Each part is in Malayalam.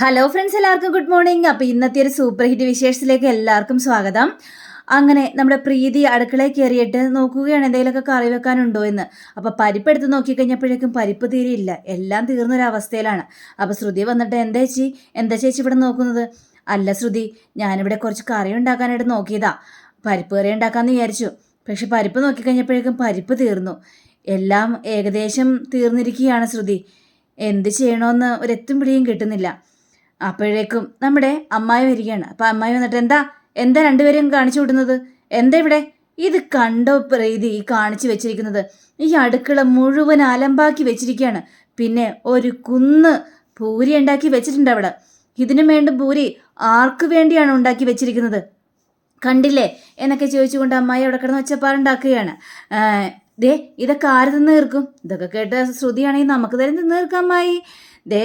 ഹലോ ഫ്രണ്ട്സ് എല്ലാവർക്കും ഗുഡ് മോർണിംഗ് അപ്പോൾ ഇന്നത്തെ ഒരു സൂപ്പർ ഹിറ്റ് വിശേഷത്തിലേക്ക് എല്ലാവർക്കും സ്വാഗതം. അങ്ങനെ നമ്മുടെ പ്രീതി അടുക്കളയിൽ കയറിയിട്ട് നോക്കുകയാണ് എന്തെങ്കിലുമൊക്കെ കറി വെക്കാനുണ്ടോ എന്ന്. അപ്പോൾ പരിപ്പ് എടുത്ത് നോക്കിക്കഴിഞ്ഞപ്പോഴേക്കും പരിപ്പ് തീരെയില്ല എല്ലാം തീർന്നൊരവസ്ഥയിലാണ്. അപ്പോൾ ശ്രുതി വന്നിട്ട് എന്താ ചേച്ചി? എന്താ ചേച്ചി ഇവിടെ നോക്കുന്നത്? അല്ല ശ്രുതി ഞാനിവിടെ കുറച്ച് കറി ഉണ്ടാക്കാനായിട്ട് നോക്കിയതാ. പരിപ്പ് കറി ഉണ്ടാക്കാമെന്ന് വിചാരിച്ചു. പക്ഷെ പരിപ്പ് നോക്കിക്കഴിഞ്ഞപ്പോഴേക്കും പരിപ്പ് തീർന്നു. എല്ലാം ഏകദേശം തീർന്നിരിക്കുകയാണ് ശ്രുതി. എന്ത് ചെയ്യണമെന്ന് ഒരെത്തും പിടിയും കിട്ടുന്നില്ല. അപ്പോഴേക്കും നമ്മുടെ അമ്മായി വരികയാണ്. അപ്പം അമ്മായി വന്നിട്ട് എന്താ? എന്താ രണ്ടുപേരെയും കാണിച്ചു വിടുന്നത് എന്താ ഇവിടെ? ഇത് കണ്ടോ പ്രീതി ഈ കാണിച്ചു വെച്ചിരിക്കുന്നത്? ഈ അടുക്കള മുഴുവൻ അലമ്പാക്കി വെച്ചിരിക്കുകയാണ്. പിന്നെ ഒരു കുന്ന് പൂരി ഉണ്ടാക്കി വെച്ചിട്ടുണ്ട് അവിടെ. ഇതിനു വേണ്ട പൂരി ആർക്ക് വേണ്ടിയാണ് ഉണ്ടാക്കി വെച്ചിരിക്കുന്നത്? കണ്ടില്ലേ? എന്നൊക്കെ ചോദിച്ചുകൊണ്ട് അമ്മായി അവിടെ കിടന്ന് ഒച്ചപ്പാടുണ്ടാക്കുകയാണ് ദേ ഇതൊക്കെ ആര് തിന്ന് തീർക്കും? ഇതൊക്കെ കേട്ട ശ്രുതിയാണെങ്കിൽ നമുക്ക് തരം തിന്ന് തീർക്കാം അമ്മായി. ദേ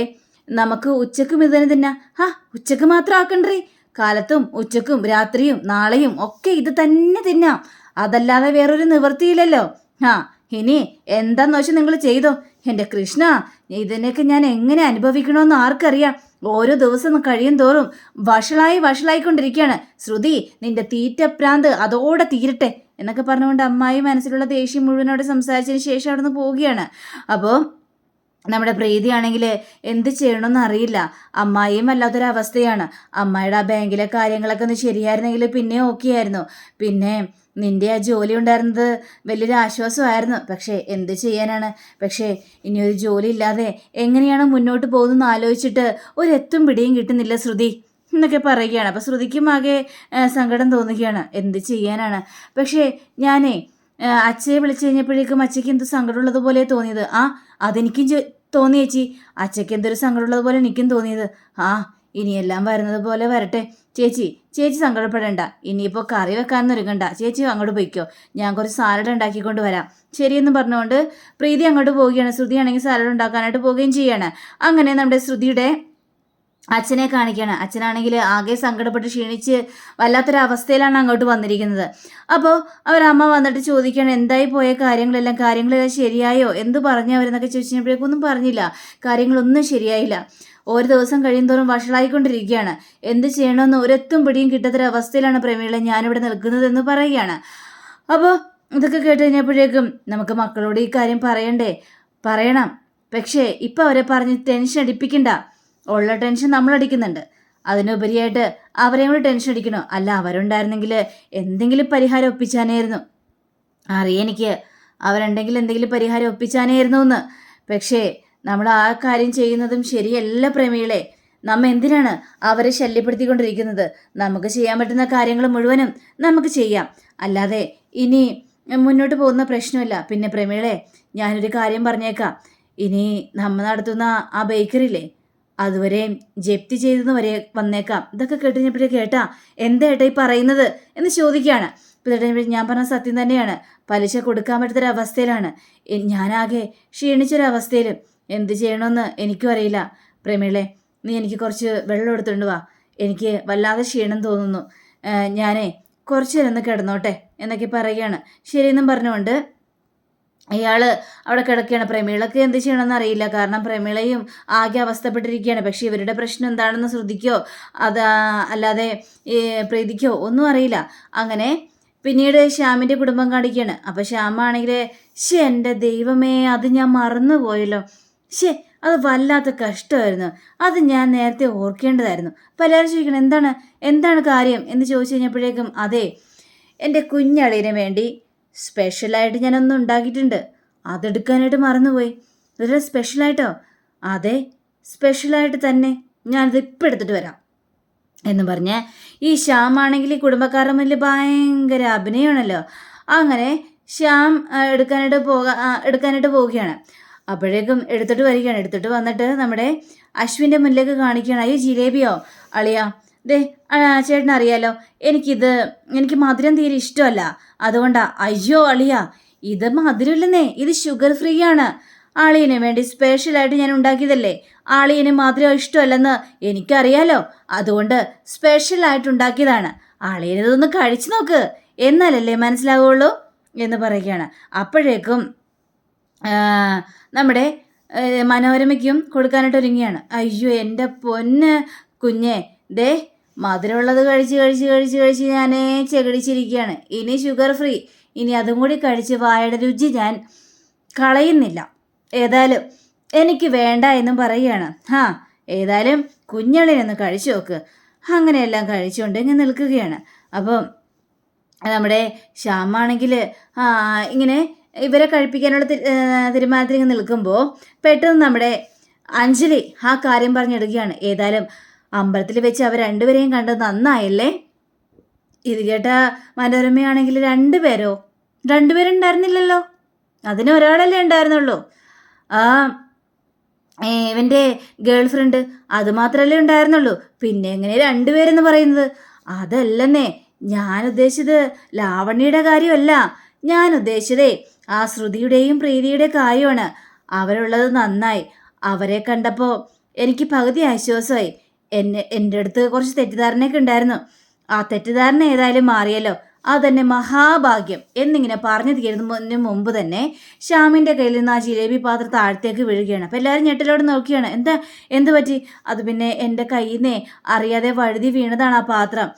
നമുക്ക് ഉച്ചക്കും ഇത് തന്നെ. തന്നെ ഹാ ഉച്ചയ്ക്ക് മാത്രം ആക്കണ്ടേ? കാലത്തും ഉച്ചക്കും രാത്രിയും നാളെയും ഒക്കെ ഇത് തന്നെ തിന്നാം. അതല്ലാതെ വേറൊരു നിവൃത്തിയില്ലല്ലോ. ആ ഇനി എന്താന്ന് വെച്ചാൽ നിങ്ങൾ ചെയ്തോ? എന്റെ കൃഷ്ണ ഇതിനൊക്കെ ഞാൻ എങ്ങനെ അനുഭവിക്കണമെന്ന് ആർക്കറിയാം. ഓരോ ദിവസം കഴിയും തോറും വഷളായി വഷളായിക്കൊണ്ടിരിക്കുകയാണ്. ശ്രുതി നിന്റെ തീറ്റപ്രാന്ത് അതോടെ തീരട്ടെ എന്നൊക്കെ പറഞ്ഞുകൊണ്ട് അമ്മായി മനസ്സിലുള്ള ദേഷ്യം മുഴുവനോട് സംസാരിച്ചതിന് ശേഷം അവിടെ നിന്ന് പോവുകയാണ്. അപ്പോൾ നമ്മുടെ പ്രീതിയാണെങ്കിൽ എന്ത് ചെയ്യണമെന്ന് അറിയില്ല. അമ്മായിയും വല്ലാത്തൊരവസ്ഥയാണ്. അമ്മായിയുടെ ആ ബാങ്കിലെ കാര്യങ്ങളൊക്കെ ഒന്ന് ശരിയായിരുന്നെങ്കിൽ പിന്നെ ഓക്കെ ആയിരുന്നു. പിന്നെ നിന്റെ ആ ജോലി ഉണ്ടായിരുന്നത് വലിയൊരു ആശ്വാസമായിരുന്നു. പക്ഷേ എന്ത് ചെയ്യാനാണ്? പക്ഷേ ഇനി ഒരു ജോലി ഇല്ലാതെ എങ്ങനെയാണ് മുന്നോട്ട് പോകുന്നതെന്ന് ആലോചിച്ചിട്ട് ഒരെത്തും പിടിയും കിട്ടുന്നില്ല ശ്രുതി എന്നൊക്കെ പറയുകയാണ്. അപ്പോൾ ശ്രുതിക്കും ആകെ സങ്കടം തോന്നുകയാണ്. എന്ത് ചെയ്യാനാണ്? പക്ഷേ ഞാനേ അച്ഛയെ വിളിച്ചു കഴിഞ്ഞപ്പോഴേക്കും അച്ഛയ്ക്ക് എന്ത് സങ്കടമുള്ളതുപോലെ തോന്നിയത്. ആ അതെനിക്കും തോന്നി ചേച്ചി. അച്ഛയ്ക്ക് എന്തൊരു സങ്കടമുള്ളത് പോലെ എനിക്കും തോന്നിയത്. ആ ഇനിയെല്ലാം വരുന്നത് പോലെ വരട്ടെ. ചേച്ചി ചേച്ചി സങ്കടപ്പെടേണ്ട. ഇനിയിപ്പോൾ കറി വെക്കാനൊന്നും ഒരുങ്ങണ്ട. ചേച്ചി അങ്ങോട്ട് പോയിക്കോ. ഞാൻ കുറച്ച് സാലഡ് ഉണ്ടാക്കിക്കൊണ്ട് വരാം. ശരിയെന്ന് പറഞ്ഞുകൊണ്ട് പ്രീതി അങ്ങോട്ട് പോവുകയാണ്. ശ്രുതിയാണെങ്കിൽ സാലഡ് ഉണ്ടാക്കാനായിട്ട് പോവുകയും ചെയ്യാണ്. അങ്ങനെ നമ്മുടെ ശ്രുതിയുടെ അച്ഛനെ കാണിക്കുകയാണ് അച്ഛനാണെങ്കിൽ ആകെ സങ്കടപ്പെട്ട് ക്ഷീണിച്ച് വല്ലാത്തൊരു അവസ്ഥയിലാണ് അങ്ങോട്ട് വന്നിരിക്കുന്നത്. അപ്പോൾ അവരമ്മ വന്നിട്ട് ചോദിക്കുകയാണ് എന്തായി പോയ കാര്യങ്ങളെല്ലാം? കാര്യങ്ങളെല്ലാം ശരിയായോ? എന്ത് പറഞ്ഞു അവരെന്നൊക്കെ ചോദിച്ചപ്പോഴേക്കൊന്നും പറഞ്ഞില്ല. കാര്യങ്ങളൊന്നും ശരിയായില്ല. ഓരോ ദിവസം കഴിയുന്തോറും വഷളായിക്കൊണ്ടിരിക്കുകയാണ്. എന്ത് ചെയ്യണമെന്ന് ഒരെത്തും പിടിയും കിട്ടാത്തൊരവസ്ഥയിലാണ് പ്രമീള ഞാനിവിടെ നിൽക്കുന്നതെന്ന് പറയുകയാണ്. അപ്പോൾ ഇതൊക്കെ കേട്ട് കഴിഞ്ഞപ്പോഴേക്കും നമുക്ക് മക്കളോട് ഈ കാര്യം പറയണ്ടേ? പറയണം. പക്ഷേ ഇപ്പം അവരെ പറഞ്ഞ് ടെൻഷൻ അടിപ്പിക്കണ്ട. ഉള്ള ടെൻഷൻ നമ്മൾ അടിക്കുന്നുണ്ട് അതിനുപരിയായിട്ട് അവരെയും കൂടി ടെൻഷൻ അടിക്കണോ? അല്ല അവരുണ്ടായിരുന്നെങ്കിൽ എന്തെങ്കിലും പരിഹാരം ഒപ്പിച്ചാനായിരുന്നു. അറിയെനിക്ക് അവരുണ്ടെങ്കിൽ എന്തെങ്കിലും പരിഹാരം ഒപ്പിച്ചാനായിരുന്നു എന്ന് പക്ഷേ നമ്മൾ ആ കാര്യം ചെയ്യുന്നതും ശരിയല്ല പ്രേമികളെ. നമ്മ എന്തിനാണ് അവരെ ശല്യപ്പെടുത്തിക്കൊണ്ടിരിക്കുന്നത്? നമുക്ക് ചെയ്യാൻ പറ്റുന്ന കാര്യങ്ങൾ മുഴുവനും നമുക്ക് ചെയ്യാം. അല്ലാതെ ഇനി മുന്നോട്ട് പോകുന്ന പ്രശ്നമില്ല. പിന്നെ പ്രമീളെ ഞാനൊരു കാര്യം പറഞ്ഞേക്കാം. ഇനി നമ്മ നടത്തുന്ന ആ ബേക്കറിയില്ലേ അതുവരെ ജപ്തി ചെയ്തെന്ന് വരെ വന്നേക്കാം. ഇതൊക്കെ കേട്ടുകഴിഞ്ഞപ്പോഴേ കേട്ടാ എന്താ ഏട്ടാ ഈ പറയുന്നത് എന്ന് ചോദിക്കുകയാണ്. ഇപ്പം ഞാൻ പറഞ്ഞ സത്യം തന്നെയാണ്. പലിശ കൊടുക്കാൻ പറ്റാത്തൊരവസ്ഥയിലാണ് ഞാനാകെ ക്ഷീണിച്ചൊരവസ്ഥയിൽ എന്ത് ചെയ്യണമെന്ന് എനിക്കും അറിയില്ല. പ്രമീളെ നീ എനിക്ക് കുറച്ച് വെള്ളം എടുത്തുകൊണ്ട് വാ. എനിക്ക് വല്ലാതെ ക്ഷീണം തോന്നുന്നു. ഞാനേ കുറച്ച് നേരം ഒന്ന് കിടന്നോട്ടെ എന്നൊക്കെ പറയുകയാണ്. ശരിയെന്നും പറഞ്ഞുകൊണ്ട് അയാൾ അവിടെ കിടക്കുകയാണ്. പ്രമീളക്ക് എന്ത് ചെയ്യണമെന്ന് അറിയില്ല. കാരണം പ്രമീളയും ആകെ അവസ്ഥപ്പെട്ടിരിക്കുകയാണ്. പക്ഷേ ഇവരുടെ പ്രശ്നം എന്താണെന്ന് ശ്രദ്ധിക്കോ? അത് അല്ലാതെ പ്രീതിക്കോ? ഒന്നും അറിയില്ല. അങ്ങനെ പിന്നീട് ശ്യാമിന്റെ കുടുംബം കാണിക്കുകയാണ്. അപ്പോൾ ശ്യാമാണെങ്കിൽ ശേ എന്റെ ദൈവമേ അത് ഞാൻ മറന്നുപോയല്ലോ. ശേ അത് വല്ലാത്ത കഷ്ടമായിരുന്നു. അത് ഞാൻ നേരത്തെ ഓർക്കേണ്ടതായിരുന്നു. അപ്പോൾ എല്ലാവരും ചോദിക്കണം എന്താണ് എന്താണ് കാര്യം? എന്ന് ചോദിച്ചു കഴിഞ്ഞപ്പോഴേക്കും അതെ എന്റെ കുഞ്ഞളിന് വേണ്ടി സ്പെഷ്യലായിട്ട് ഞാനൊന്നും ഉണ്ടാക്കിയിട്ടുണ്ട്. അതെടുക്കാനായിട്ട് മറന്നുപോയി. ഇതൊരു സ്പെഷ്യലായിട്ടോ? അതെ സ്പെഷ്യലായിട്ട് തന്നെ ഞാനത് ഇപ്പം എടുത്തിട്ട് വരാം എന്ന് പറഞ്ഞ് ഈ ശ്യാമാണെങ്കിൽ ഈ കുടുംബക്കാരുടെ മുന്നിൽ ഭയങ്കര അഭിനയമാണല്ലോ. അങ്ങനെ ശ്യാം എടുക്കാനായിട്ട് പോകാ എടുക്കാനായിട്ട് പോവുകയാണ്. അപ്പോഴേക്കും എടുത്തിട്ട് വരികയാണ്. എടുത്തിട്ട് വന്നിട്ട് നമ്മുടെ അശ്വിന്റെ മുന്നിലേക്ക് കാണിക്കുകയാണ്. അയ്യോ ജിലേബിയോ? അളിയാ ദേ അറിയാലോ എനിക്കിത് എനിക്ക് മധുരം തീരെ ഇഷ്ടമല്ല. അതുകൊണ്ടാ അയ്യോ അളിയ ഇത് മധുരമില്ലെന്നേ ഇത് ഷുഗർ ഫ്രീ ആണ്. ആളിയന് വേണ്ടി സ്പെഷ്യലായിട്ട് ഞാൻ ഉണ്ടാക്കിയതല്ലേ ആളിയന് മധുരം ഇഷ്ടമല്ലെന്ന് എനിക്കറിയാലോ അതുകൊണ്ട് സ്പെഷ്യലായിട്ട് ഉണ്ടാക്കിയതാണ്. ആളിയന് ഇതൊന്ന് കഴിച്ചു നോക്ക് എന്നാലല്ലേ മനസ്സിലാവുള്ളൂ എന്ന് പറയുകയാണ്. അപ്പോഴേക്കും നമ്മുടെ മനോരമയ്ക്കും കൊടുക്കാനായിട്ട് ഒരുങ്ങിയാണ് അയ്യോ എന്റെ പൊന്ന് കുഞ്ഞേ ദേ മധുരമുള്ളത് കഴിച്ച് കഴിച്ച് കഴിച്ച് കഴിച്ച് ഞാൻ ചെകടിച്ചിരിക്കുകയാണ്. ഇനി ഷുഗർ ഫ്രീ ഇനി അതും കൂടി കഴിച്ച് വായുടെ രുചി ഞാൻ കളയുന്നില്ല. ഏതായാലും എനിക്ക് വേണ്ട എന്നും പറയുകയാണ്. ആ ഏതായാലും കുഞ്ഞളിനൊന്ന് കഴിച്ചു നോക്ക്. അങ്ങനെയെല്ലാം കഴിച്ചുകൊണ്ട് ഇങ്ങനെ നിൽക്കുകയാണ്. അപ്പം നമ്മുടെ ശ്യാമാണെങ്കിൽ ഇങ്ങനെ ഇവരെ കഴിപ്പിക്കാനുള്ള തീരുമാനത്തിൽ ഇങ്ങനെ നിൽക്കുമ്പോൾ പെട്ടെന്ന് നമ്മുടെ അഞ്ജലി ആ കാര്യം പറഞ്ഞെടുക്കുകയാണ് ഏതായാലും അമ്പലത്തിൽ വെച്ച് അവർ രണ്ടുപേരെയും കണ്ടത് നന്നായല്ലേ? ഇത് കേട്ട മനോരമയാണെങ്കിൽ രണ്ടുപേരോ? രണ്ടുപേരുണ്ടായിരുന്നില്ലല്ലോ? അതിന് ഒരാളല്ലേ ഉണ്ടായിരുന്നുള്ളൂ. ആ ഇവന്റെ ഗേൾ ഫ്രണ്ട് അത് മാത്രമല്ലേ ഉണ്ടായിരുന്നുള്ളൂ. പിന്നെ എങ്ങനെ രണ്ടുപേരെന്ന് പറയുന്നത്? അതല്ലെന്നേ ഞാൻ ഉദ്ദേശിച്ചത് ലാവണ്യയുടെ കാര്യമല്ല. ഞാൻ ഉദ്ദേശിച്ചതേ ആ ശ്രുതിയുടെയും പ്രീതിയുടെ കാര്യമാണ്. അവരുള്ളത് നന്നായി. അവരെ കണ്ടപ്പോൾ എനിക്ക് പകുതി ആശ്വാസമായി. എന്നെ എന്റെ അടുത്ത് കുറച്ച് തെറ്റിദ്ധാരണയൊക്കെ ഉണ്ടായിരുന്നു. ആ തെറ്റിദ്ധാരണ ഏതായാലും മാറിയല്ലോ. അതന്നെ മഹാഭാഗ്യം എന്നിങ്ങനെ പറഞ്ഞു തീരുന്നതിന് മുമ്പ് തന്നെ ശ്യാമിന്റെ കയ്യിൽ നിന്ന് ആ ജിലേബി പാത്രം താഴത്തേക്ക് വീഴുകയാണ്. അപ്പോൾ എല്ലാവരും ഞെട്ടിലോട് നോക്കിയാണ്. എന്താ എന്ത് പറ്റി? അത് പിന്നെ എന്റെ കയ്യിൽ നിന്നേ അറിയാതെ വഴുതി വീണതാണ് ആ പാത്രം.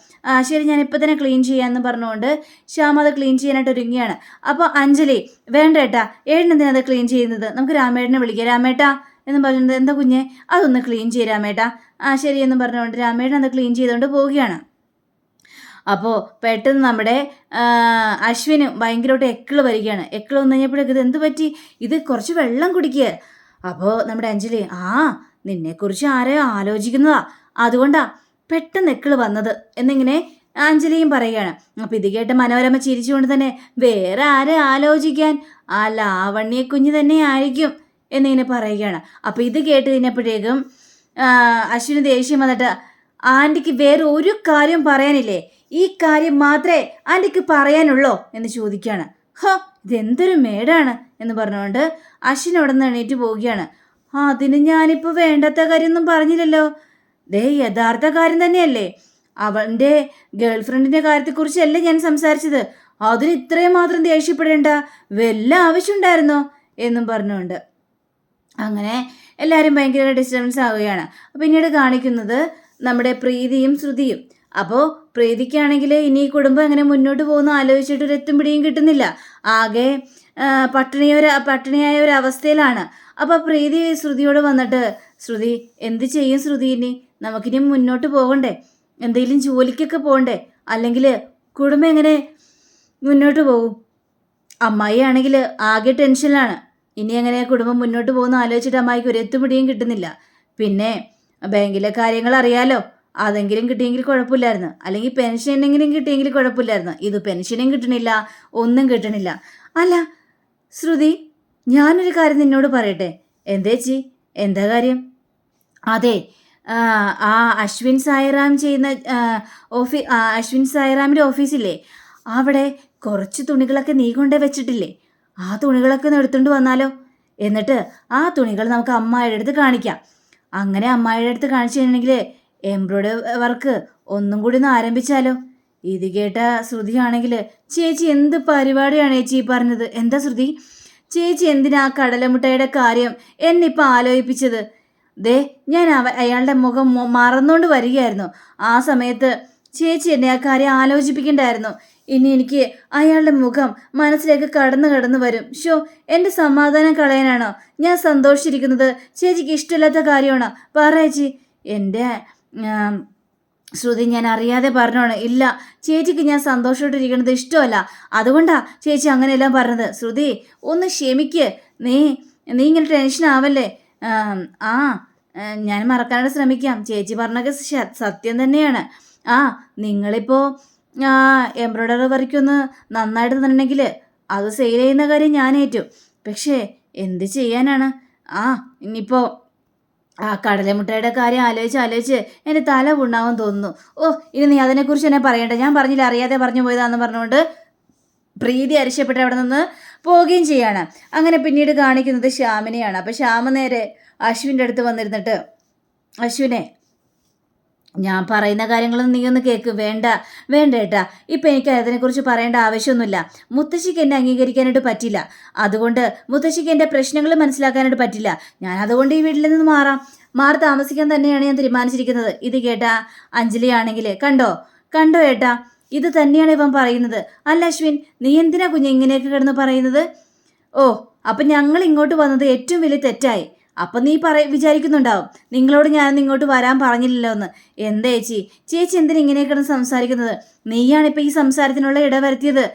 ശരി ഞാൻ ഇപ്പം തന്നെ ക്ലീൻ ചെയ്യാമെന്ന് പറഞ്ഞുകൊണ്ട് ശ്യാം അത് ക്ലീൻ ചെയ്യാനായിട്ട് ഒരുങ്ങിയാണ് അപ്പോൾ അഞ്ജലി വേണ്ട ഏട്ടാ ഏട്ടനെന്തിനാ അത് ക്ലീൻ ചെയ്യുന്നത്? നമുക്ക് രാമേട്ടനെ വിളിക്കാം. രാമേട്ടാ എന്ന് പറഞ്ഞത് എന്താ കുഞ്ഞെ? അതൊന്ന് ക്ലീൻ ചെയ്യ രാമേട്ടാ. ആ ശരി എന്നും പറഞ്ഞുകൊണ്ട് രാമേട്ടൻ അത് ക്ലീൻ ചെയ്തുകൊണ്ട് പോവുകയാണ്. അപ്പോൾ പെട്ടെന്ന് നമ്മുടെ അശ്വിന് ഭയങ്കരമായിട്ട് എക്കിൾ വരികയാണ്. എക്കിൾ വന്നു കഴിഞ്ഞപ്പോഴേക്ക് ഇത് എന്ത് പറ്റി? ഇത് കുറച്ച് വെള്ളം കുടിക്കുക അപ്പോൾ നമ്മുടെ അഞ്ജലി ആ നിന്നെക്കുറിച്ച് ആരെയോ ആലോചിക്കുന്നതാ. അതുകൊണ്ടാ പെട്ടെന്ന് എക്കിൾ വന്നത് എന്നിങ്ങനെ അഞ്ജലിയും പറയുകയാണ്. അപ്പോൾ ഇത് കേട്ട് മനോരമ ചിരിച്ചുകൊണ്ട് തന്നെ വേറെ ആരെ ആലോചിക്കാൻ? ആ ലാവണ്യ കുഞ്ഞ് തന്നെ ആയിരിക്കും എന്നിങ്ങനെ പറയുകയാണ്. അപ്പോൾ ഇത് കേട്ട് കഴിഞ്ഞപ്പോഴേക്കും അശ്വിന് ദേഷ്യം വന്നിട്ട് ആന്റിക്ക് വേറെ ഒരു കാര്യം പറയാനില്ലേ? ഈ കാര്യം മാത്രമേ ആന്റിക്ക് പറയാനുള്ളോ എന്ന് ചോദിക്കുകയാണ്. ഹോ ഇതെന്തൊരു മേടാണ് എന്ന് പറഞ്ഞുകൊണ്ട് അശ്വിൻ അവിടെ നിന്ന് എണീറ്റ് പോവുകയാണ്. അതിന് ഞാനിപ്പോൾ വേണ്ടാത്ത കാര്യമൊന്നും പറഞ്ഞില്ലല്ലോ. ദേ യഥാർത്ഥ കാര്യം തന്നെയല്ലേ. അവന്റെ ഗേൾ ഫ്രണ്ടിന്റെ കാര്യത്തെക്കുറിച്ചല്ലേ ഞാൻ സംസാരിച്ചത്. അതിന് ഇത്രയും മാത്രം ദേഷ്യപ്പെടേണ്ട വല്ല ആവശ്യമുണ്ടായിരുന്നോ എന്നും പറഞ്ഞുകൊണ്ട്. അങ്ങനെ എല്ലാവരും ഭയങ്കര ഡിസ്റ്റർബൻസ് ആവുകയാണ്. പിന്നീട് കാണിക്കുന്നത് നമ്മുടെ പ്രീതിയും ശ്രുതിയും. അപ്പോൾ പ്രീതിക്കാണെങ്കിൽ ഇനി കുടുംബം എങ്ങനെ മുന്നോട്ട് പോകുന്ന ആലോചിച്ചിട്ട് ഒരു എത്തും പിടിയും കിട്ടുന്നില്ല. ആകെ പട്ടിണിയൊരു പട്ടിണിയായ ഒരു അവസ്ഥയിലാണ്. അപ്പോൾ പ്രീതി ശ്രുതിയോട് വന്നിട്ട് ശ്രുതി എന്ത് ചെയ്യും ശ്രുതി ഇനി? നമുക്കിനി മുന്നോട്ട് പോകണ്ടേ? എന്തെങ്കിലും ജോലിക്കൊക്കെ പോകണ്ടേ? അല്ലെങ്കിൽ കുടുംബം എങ്ങനെ മുന്നോട്ട് പോകും? അമ്മായി ആണെങ്കിൽ ആകെ ടെൻഷനിലാണ് ഇനി എങ്ങനെ കുടുംബം മുന്നോട്ട് പോകുന്ന ആലോചിച്ചിട്ട് അമ്മായിക്ക് ഒരു എത്തുപിടിയും കിട്ടുന്നില്ല. പിന്നെ ബാങ്കിലെ കാര്യങ്ങൾ അറിയാലോ. അതെങ്കിലും കിട്ടിയെങ്കിൽ കുഴപ്പമില്ലായിരുന്നു. അല്ലെങ്കിൽ പെൻഷൻ എന്തെങ്കിലും കിട്ടിയെങ്കിൽ കുഴപ്പമില്ലായിരുന്നു. ഇത് പെൻഷനും കിട്ടണില്ല ഒന്നും കിട്ടണില്ല. അല്ല ശ്രുതി ഞാനൊരു കാര്യം നിന്നോട് പറയട്ടെ. എന്തേച്ചി എന്താ കാര്യം? അതെ ആ, അശ്വിൻ സായിറാം ചെയ്യുന്ന ഓഫീ അശ്വിൻ സായിറാമിന്റെ ഓഫീസില്ലേ? അവിടെ കുറച്ച് തുണികളൊക്കെ നീ കൊണ്ടേ വെച്ചിട്ടില്ലേ? ആ തുണികളൊക്കെ ഒന്ന് എടുത്തുകൊണ്ട് വന്നാലോ? എന്നിട്ട് ആ തുണികൾ നമുക്ക് അമ്മായിയുടെ അടുത്ത് കാണിക്കാം. അങ്ങനെ അമ്മായിയുടെ അടുത്ത് കാണിച്ചു കഴിഞ്ഞിട്ടുണ്ടെങ്കിൽ എംബ്രോയ്ഡറി വർക്ക് ഒന്നും കൂടി ഒന്ന് ആരംഭിച്ചാലോ? ഇത് കേട്ട ശ്രുതിയാണെങ്കിൽ ചേച്ചി എന്ത് പരിപാടിയാണ് ചേച്ചി പറഞ്ഞത്? എന്താ ശ്രുതി? ചേച്ചി എന്തിനാ കടലമുട്ടയുടെ കാര്യം എന്നിപ്പം ആലോചിപ്പിച്ചത്? ദേ ഞാൻ അവ അയാളുടെ മുഖം മറന്നുകൊണ്ട് വരികയായിരുന്നു. ആ സമയത്ത് ചേച്ചി എന്നെ ആ കാര്യം ആലോചിപ്പിക്കണ്ടായിരുന്നു. ഇനി എനിക്ക് അയാളുടെ മുഖം മനസ്സിലേക്ക് കടന്നു കടന്നു വരും. ഷോ എന്റെ സമാധാനം കളയാനാണോ ഞാൻ സന്തോഷിച്ചിരിക്കുന്നത്? ചേച്ചിക്ക് ഇഷ്ടമില്ലാത്ത കാര്യമാണോ? പറ ചേച്ചി. എന്റെ ശ്രുതി ഞാൻ അറിയാതെ പറഞ്ഞോണ്. ഇല്ല ചേച്ചിക്ക് ഞാൻ സന്തോഷമായിട്ടിരിക്കുന്നത് ഇഷ്ടമല്ല. അതുകൊണ്ടാ ചേച്ചി അങ്ങനെയെല്ലാം പറഞ്ഞത്. ശ്രുതി ഒന്ന് ക്ഷമിക്ക്. നീ നീ ഇങ്ങനെ ടെൻഷൻ ആവല്ലേ? ആ ഞാൻ മറക്കാനായിട്ട് ശ്രമിക്കാം. ചേച്ചി പറഞ്ഞൊക്കെ സത്യം തന്നെയാണ്. ആ നിങ്ങളിപ്പോൾ ആ എംബ്രോയ്ഡറി വർക്കൊന്ന് നന്നായിട്ട് തന്നിട്ടുണ്ടെങ്കിൽ അത് സെയിൽ ചെയ്യുന്ന കാര്യം ഞാൻ ഏറ്റു പക്ഷേ എന്ത് ചെയ്യാനാണ്? ആ ഇനിയിപ്പോൾ ആ കടലമുട്ടയുടെ കാര്യം ആലോചിച്ച് ആലോചിച്ച് എന്റെ തല പുണ്ണാവും തോന്നുന്നു. ഓ ഇനി നീ അതിനെക്കുറിച്ച് എന്നെ പറയണ്ട. ഞാൻ പറഞ്ഞില്ല അറിയാതെ പറഞ്ഞു പോയതാന്ന് പറഞ്ഞുകൊണ്ട് പ്രീതി അരിശപ്പെട്ട് അവിടെ നിന്ന് പോവുകയും ചെയ്യാണ്. അങ്ങനെ പിന്നീട് കാണിക്കുന്നത് ശ്യാമിനെയാണ്. അപ്പോൾ ശ്യാമ നേരെ അശ്വിന്റെ അടുത്ത് വന്നിരുന്നിട്ട് അശ്വിനെ ഞാൻ പറയുന്ന കാര്യങ്ങളൊന്നും നീ ഒന്ന് കേൾക്ക് വേണ്ട വേണ്ട ഏട്ടാ. ഇപ്പം എനിക്ക് അതിനെക്കുറിച്ച് പറയേണ്ട ആവശ്യമൊന്നുമില്ല. മുത്തശ്ശിക്ക് എന്നെ അംഗീകരിക്കാനായിട്ട് പറ്റില്ല അതുകൊണ്ട് മുത്തശ്ശിക്ക് എന്റെ പ്രശ്നങ്ങൾ മനസ്സിലാക്കാനായിട്ട് പറ്റില്ല ഞാൻ അതുകൊണ്ട് ഈ വീട്ടിൽ നിന്ന് മാറാം. മാറി താമസിക്കാൻ തന്നെയാണ് ഞാൻ തീരുമാനിച്ചിരിക്കുന്നത്. ഇത് കേട്ടാ അഞ്ജലി ആണെങ്കിൽ കണ്ടോ? കണ്ടോ ഏട്ടാ? ഇത് തന്നെയാണ് ഇവൻ പറയുന്നത്. അല്ല അശ്വിൻ നീ എന്തിനാ കുഞ്ഞ് ഇങ്ങനെയൊക്കെ കിടന്ന് പറയുന്നത്? ഓ അപ്പം ഞങ്ങൾ ഇങ്ങോട്ട് വന്നത് ഏറ്റവും വലിയ തെറ്റായി. അപ്പം നീ പറ വിചാരിക്കുന്നുണ്ടാവും. നിങ്ങളോട് ഞാൻ ഇങ്ങോട്ട് വരാൻ പറഞ്ഞില്ലല്ലോ എന്ന് എന്താ ചേച്ചി? ചേച്ചി എന്തിനാ ഇങ്ങനെയൊക്കെയാണ് സംസാരിക്കുന്നത്? നീയാണ് ഇപ്പം ഈ സംസാരത്തിനുള്ള ഇട വരുത്തിയത്.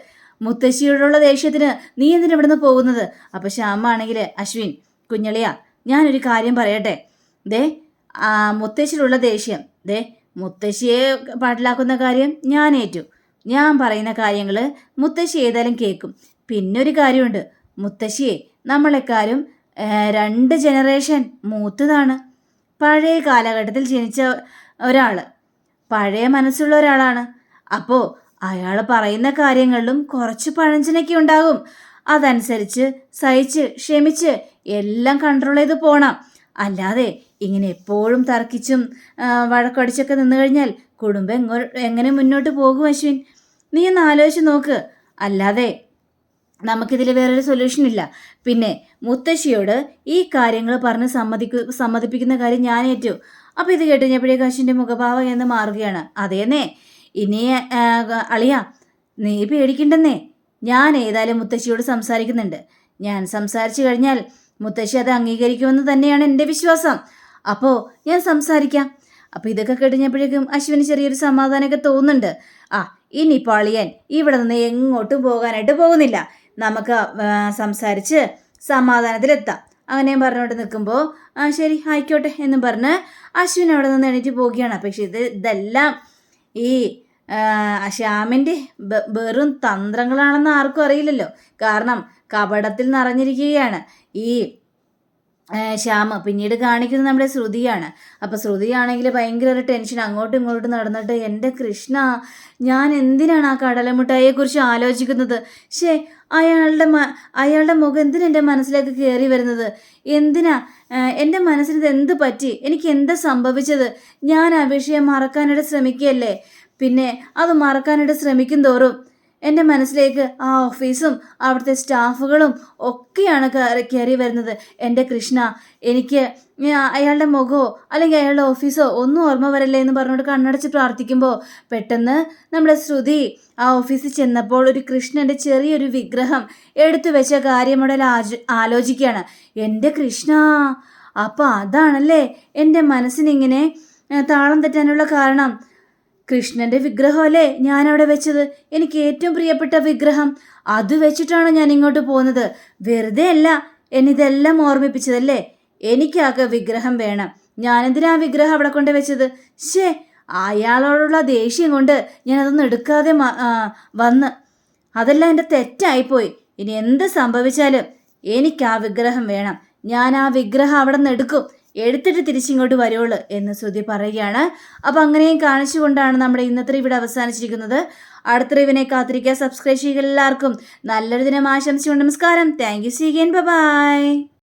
മുത്തശ്ശിയോടുള്ള ദേഷ്യത്തിന് നീ എന്തിനാ ഇവിടുന്ന് പോകുന്നത്? അപ്പം ശ്യാമാണെങ്കിൽ അശ്വിൻ കുഞ്ഞളിയ ഞാനൊരു കാര്യം പറയട്ടെ. ദേ മുത്തശ്ശിയിലുള്ള ദേഷ്യം. ദേ മുത്തശ്ശിയെ പാട്ടിലാക്കുന്ന കാര്യം ഞാൻ ഏറ്റു. ഞാൻ പറയുന്ന കാര്യങ്ങൾ മുത്തശ്ശി ഏതായാലും കേൾക്കും. പിന്നൊരു കാര്യമുണ്ട്. മുത്തശ്ശിയെ നമ്മളെക്കാരും രണ്ട് ജനറേഷൻ മൂത്തതാണ്. പഴയ കാലഘട്ടത്തിൽ ജനിച്ച ഒരാൾ പഴയ മനസ്സുള്ള ഒരാളാണ്. അപ്പോൾ അയാൾ പറയുന്ന കാര്യങ്ങളിലും കുറച്ച് പഴഞ്ചനൊക്കെ ഉണ്ടാകും. അതനുസരിച്ച് സഹിച്ച് ക്ഷമിച്ച് എല്ലാം കൺട്രോൾ ചെയ്ത് പോണം. അല്ലാതെ ഇങ്ങനെ എപ്പോഴും തർക്കിച്ചും വഴക്കടിച്ചൊക്കെ നിന്നു കഴിഞ്ഞാൽ കുടുംബം എങ്ങനെ മുന്നോട്ട് പോകും അശ്വിൻ? നീ ഒന്ന് ആലോചിച്ച് നോക്ക്. അല്ലാതെ നമുക്കിതിൽ വേറൊരു സൊല്യൂഷൻ ഇല്ല. പിന്നെ മുത്തശ്ശിയോട് ഈ കാര്യങ്ങൾ പറഞ്ഞ് സമ്മതിക്കു സമ്മതിപ്പിക്കുന്ന കാര്യം ഞാൻ ഏറ്റു. അപ്പോൾ ഇത് കേട്ട് കഴിഞ്ഞപ്പോഴേക്കും അശ്വിന്റെ മുഖഭാവം എന്ന് മാറുകയാണ്. അതേന്നേ ഇനി അളിയ നീ പേടിക്കണ്ടെന്നേ. ഞാൻ ഏതായാലും മുത്തശ്ശിയോട് സംസാരിക്കുന്നുണ്ട്. ഞാൻ സംസാരിച്ചു കഴിഞ്ഞാൽ മുത്തശ്ശി അത് അംഗീകരിക്കുമെന്ന് തന്നെയാണ് എന്റെ വിശ്വാസം. അപ്പോൾ ഞാൻ സംസാരിക്കാം. അപ്പോൾ ഇതൊക്കെ കഴിഞ്ഞപ്പോഴേക്കും അശ്വിന് ചെറിയൊരു സമാധാനമൊക്കെ തോന്നുന്നുണ്ട്. ആ ഇനി പളിയൻ ഇവിടെ നിന്ന് എങ്ങോട്ടും പോകാനായിട്ട് പോകുന്നില്ല. നമുക്ക് സംസാരിച്ച് സമാധാനത്തിലെത്താം. അങ്ങനെയും പറഞ്ഞുകൊണ്ട് നിൽക്കുമ്പോൾ ആ ശരി ആയിക്കോട്ടെ എന്നും പറഞ്ഞ് അശ്വിൻ അവിടെ നിന്ന് എണീറ്റ് പോവുകയാണ്. പക്ഷേ ഇത് ഇതെല്ലാം ഈ ശ്യാമിന്റെ വെറും തന്ത്രങ്ങളാണെന്ന് ആർക്കും അറിയില്ലല്ലോ. കാരണം കപടത്തിൽ നിറഞ്ഞിരിക്കുകയാണ്. ഈ ശ്യാമ്. പിന്നീട് കാണിക്കുന്നത് നമ്മുടെ ശ്രുതിയാണ്. അപ്പോൾ ശ്രുതിയാണെങ്കിൽ ഭയങ്കര ഒരു ടെൻഷൻ അങ്ങോട്ടും ഇങ്ങോട്ടും നടന്നിട്ട് എന്റെ കൃഷ്ണ ഞാൻ എന്തിനാണ് ആ കടലമുട്ടായിയെക്കുറിച്ച് ആലോചിക്കുന്നത്? ഷേ അയാളുടെ മ അയാളുടെ മുഖം എന്തിനാ എന്റെ മനസ്സിലേക്ക് കയറി വരുന്നത്? എന്തിനാ എന്റെ മനസ്സിന് ഇത് എന്ത് പറ്റി? എനിക്ക് എന്താ സംഭവിച്ചത്? ഞാൻ ആ വിഷയം മറക്കാനായിട്ട് ശ്രമിക്കുകയല്ലേ? പിന്നെ അത് മറക്കാനായിട്ട് ശ്രമിക്കും തോറും എന്റെ മനസ്സിലേക്ക് ആ ഓഫീസും അവിടുത്തെ സ്റ്റാഫുകളും ഒക്കെയാണ് കയറി വരുന്നത്. എന്റെ കൃഷ്ണ എനിക്ക് അയാളുടെ മുഖമോ അല്ലെങ്കിൽ അയാളുടെ ഓഫീസോ ഒന്നും ഓർമ്മ വരല്ലേ എന്ന് പറഞ്ഞുകൊണ്ട് കണ്ണടച്ച് പ്രാർത്ഥിക്കുമ്പോൾ പെട്ടെന്ന് നമ്മുടെ ശ്രുതി ആ ഓഫീസിൽ ചെന്നപ്പോൾ ഒരു കൃഷ്ണന്റെ ചെറിയൊരു വിഗ്രഹം എടുത്തു വെച്ച കാര്യം അവിടെ ആലോചിക്കുകയാണ്. എന്റെ കൃഷ്ണ അപ്പോൾ അതാണല്ലേ എന്റെ മനസ്സിനിങ്ങനെ താളം തെറ്റാനുള്ള കാരണം? കൃഷ്ണന്റെ വിഗ്രഹമല്ലേ ഞാൻ അവിടെ വെച്ചത്? എനിക്ക് ഏറ്റവും പ്രിയപ്പെട്ട വിഗ്രഹം. അത് വെച്ചിട്ടാണ് ഞാൻ ഇങ്ങോട്ട് പോകുന്നത്. വെറുതെ അല്ല എന്നിതെല്ലാം ഓർമ്മിപ്പിച്ചതല്ലേ? എനിക്കാകെ വിഗ്രഹം വേണം. ഞാനെന്തിനാ വിഗ്രഹം അവിടെ കൊണ്ട് വെച്ചത്? ശേ അയാളോടുള്ള ദേഷ്യം കൊണ്ട് ഞാൻ അതൊന്നും എടുക്കാതെ വന്ന്. അതെല്ലാം എന്റെ തെറ്റായിപ്പോയി. ഇനി എന്ത് സംഭവിച്ചാലും എനിക്ക് ആ വിഗ്രഹം വേണം. ഞാൻ ആ വിഗ്രഹം അവിടെ നിന്ന് എടുക്കും. എടുത്തിട്ട് തിരിച്ചിങ്ങോട്ട് വരുവുള്ളൂ എന്ന് ശ്രുതി പറയുകയാണ്. അപ്പൊ അങ്ങനെയും കാണിച്ചുകൊണ്ടാണ് നമ്മുടെ ഇന്നത്തെ ഇവിടെ അവസാനിച്ചിരിക്കുന്നത്. അടുത്ത റിവിനെ കാത്തിരിക്കുക. സബ്സ്ക്രൈബ് ചെയ്യുക എല്ലാവർക്കും. നല്ലൊരു ദിനം ആശംസിച്ചുകൊണ്ട് നമസ്കാരം. Thank you സീഗൻ by